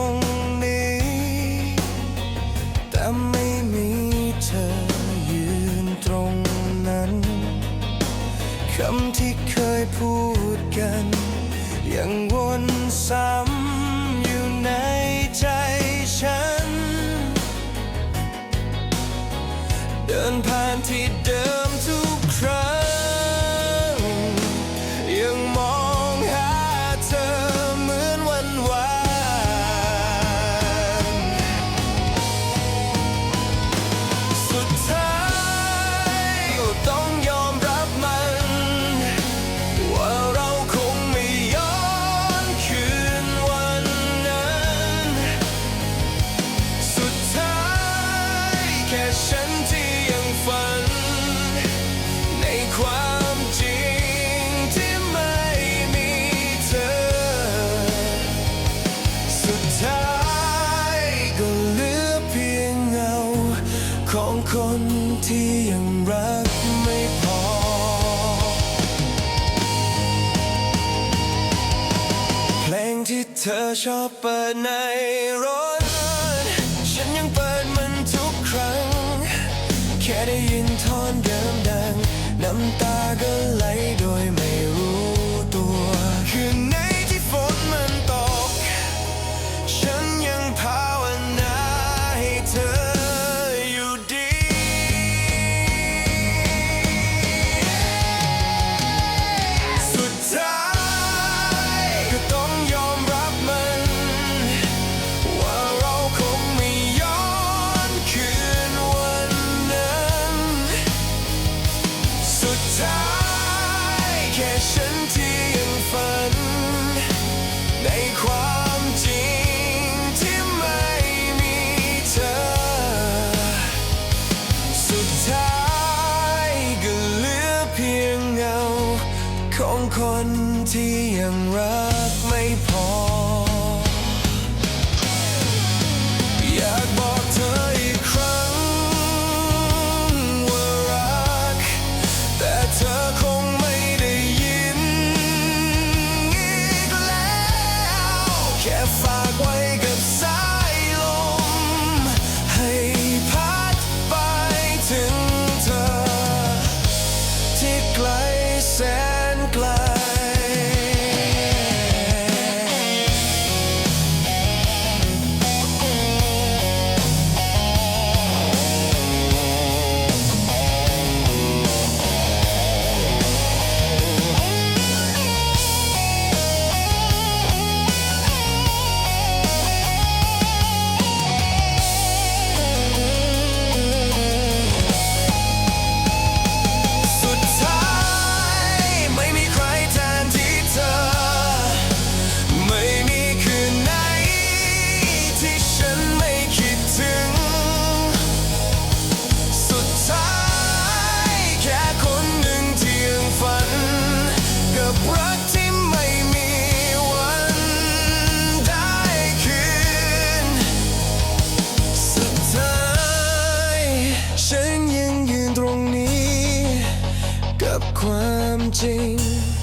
รงนี้ แต่ไม่มีเธอยืนตรงนั้นคำที่เคยพูดกัน ยังวนซ้ำอยู่ในใจฉัน เดินผ่านที่ เธอชอบเปิดในรถฉันยังเปิดมันทุกครั้ง แค่ได้ยินทอนเดิมดังน้ำตา นที่ยังรักไม่พอ อยากบอกเธออีกครั้ง ว่ารัก แต่เธอคงไม่ได้ยินอีกแล้ว แค่ฝากไว้ 困境。